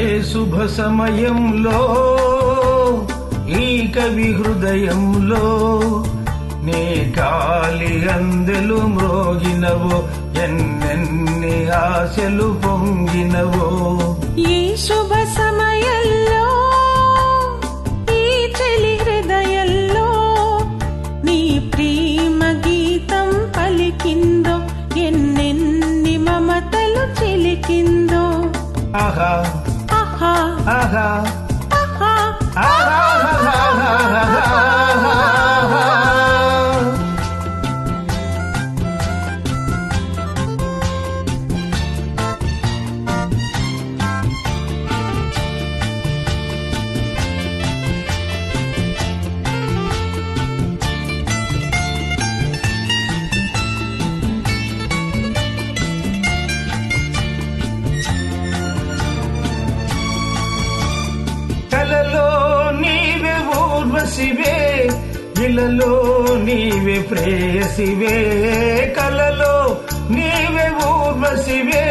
ఏ శుభ సమయంలో ఈ కవి హృదయంలో నీ కాలి అందెలు మ్రోగినవో ఎన్నెన్ని ఆశలు పొంగినవో. ఈ శుభ సమయంలో ఈ చెలి హృదయంలో నీ ప్రేమ గీతం పలికిందో ఎన్నెన్ని మమతలు చిలికిందో. ఆహా! ఆహా ఆహా ఊర్వశివే ఇలలో నీవే ప్రేయసివే కలలో నీవే ఊర్వశివే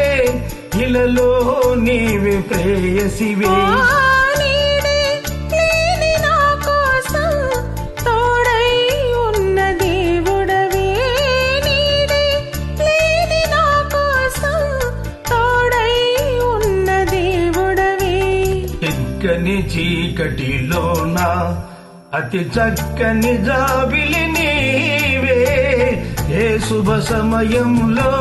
ఇలలో నీవే ప్రేయసివే చీకటిలోన అతి చక్కని జాబిలి నీవే. ఏ శుభ సమయంలో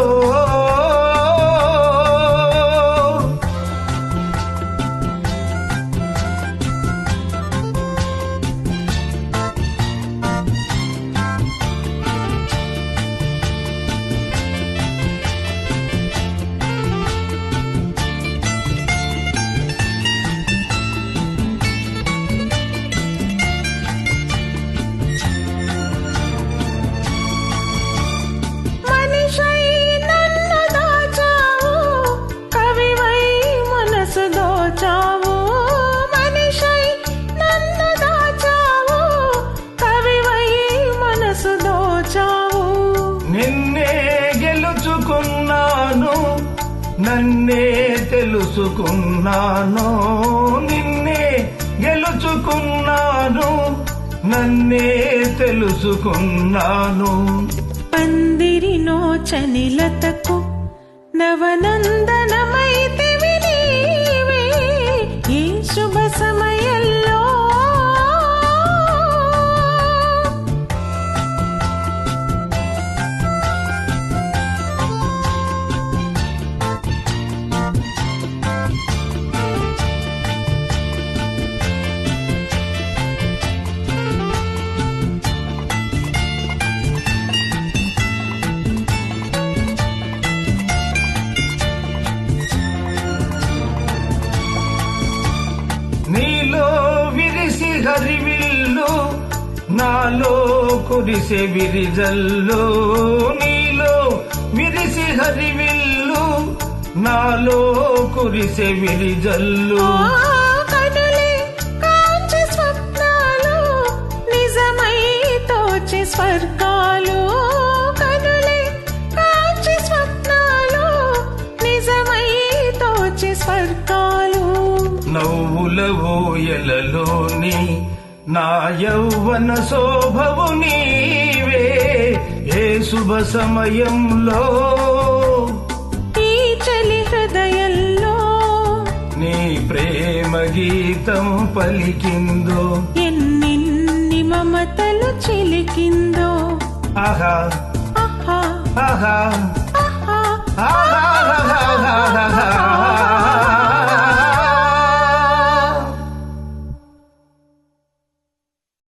నిన్నే గెలుచుకున్నాను నన్నే తెలుసుకున్నాను. నిన్నే గెలుచుకున్నాను నన్నే తెలుసుకున్నాను. పందిరి నోచని నవనంద హరివిల్లు నాలో కురిసే విరిజల్లు నీలో విరిసి హరివిల్లు నాలో కురిసే విరిజల్లు. స్వప్నాలు నిజమై తోచి స్వర్గాలు. నవ్వుల ఊయలలోని నా యౌవన శోభవు నీవే ఏ శుభ సమయంలో? ఈ చలి హృదయంలో నీ ప్రేమ గీతం పలికిందో? ఎన్నిన్ని మమతలు చిలికిందో? ఆహా. ఆహా. ఆహా.